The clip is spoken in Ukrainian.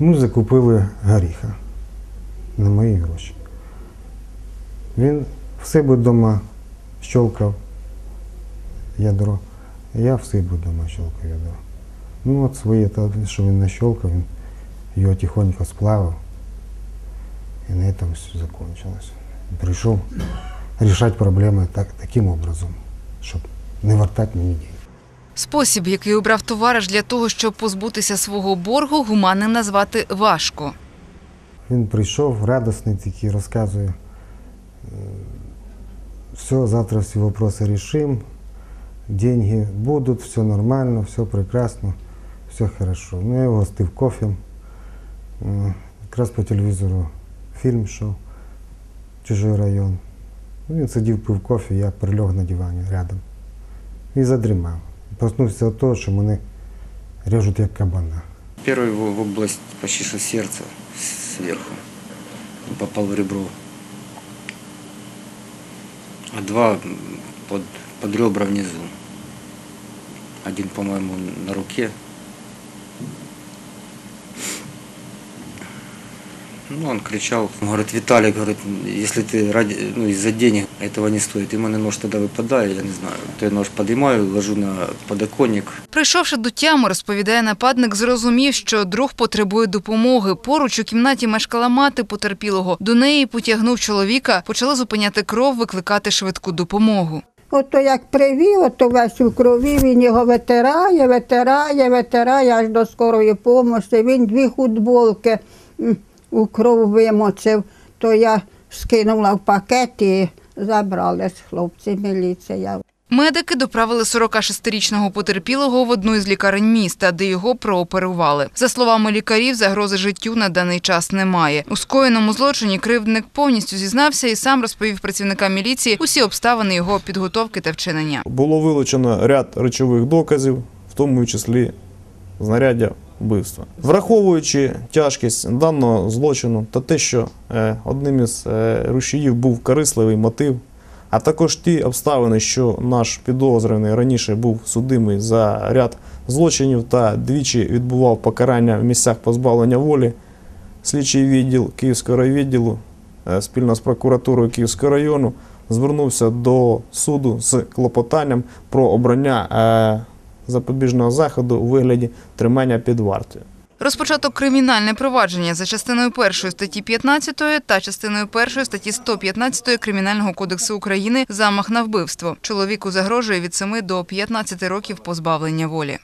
Ми закупили горіха на мої гроші. Він в себе вдома щолкав ядро, а я в себе вдома щолкав ядро. Ну от своє, те, що він нащолкав, він його тихонько сплавив. І на этом все закончилось. Прийшов рішати проблеми так, таким образом, щоб не вертати мені деньги. Спосіб, який обрав товариш для того, щоб позбутися свого боргу, гуманним назвати важко. Він прийшов радісний такий, розказує, е, все, завтра всі вопроси решим, деньги будуть, все нормально, все прекрасно, все хорошо. Ну, я його гостив кофем. Е, Якраз по телевізору фільм йшов Чужий район. Він сидів, пив кофе, я прилег на дивані рядом і задрімав. Проснувся від того, що мене режуть як кабана. Первый в область почти что сердца сверху. Попал в ребро. А два под, под ребра внизу. Один, по-моему, на руке. Ну, он кричал, он говорит, Виталик, говорит, если ты ради, ну, из-за денег этого не стоит. И мене нож тогда выпадает, я не знаю. То я нож поднимаю, ложу на подоконник, Прийшовши до тями, розповідає нападник, зрозумів, що друг потребує допомоги. Поруч у кімнаті мешкала мати потерпілого. До неї потягнув чоловіка, почали зупиняти кров, викликати швидку допомогу. Ото як привів, ото весь у крові, він його витирає, витирає, витирає аж до скорої допомоги. Він дві футболки м, у кров вимочив, то я скинула в пакет і забрали з хлопці міліція. Медики доправили 46-річного потерпілого в одну із лікарень міста, де його прооперували. За словами лікарів, загрози життю на даний час немає. У скоєному злочині кривдник повністю зізнався і сам розповів працівникам міліції усі обставини його підготовки та вчинення. Було вилучено ряд речових доказів, в тому числі знаряддя вбивства. Враховуючи тяжкість даного злочину та те, що е, одним із е, рушіїв був корисливий мотив, а також ті обставини, що наш підозрюваний раніше був судимий за ряд злочинів та двічі відбував покарання в місцях позбавлення волі, слідчий відділ Київського райвідділу е, спільно з прокуратурою Київського району звернувся до суду з клопотанням про обрання запобіжного заходу у вигляді тримання під вартою. Розпочато кримінальне провадження за частиною першої статті 15 та частиною першої статті 115 Кримінального кодексу України замах на вбивство. Чоловіку загрожує від 7 до 15 років позбавлення волі.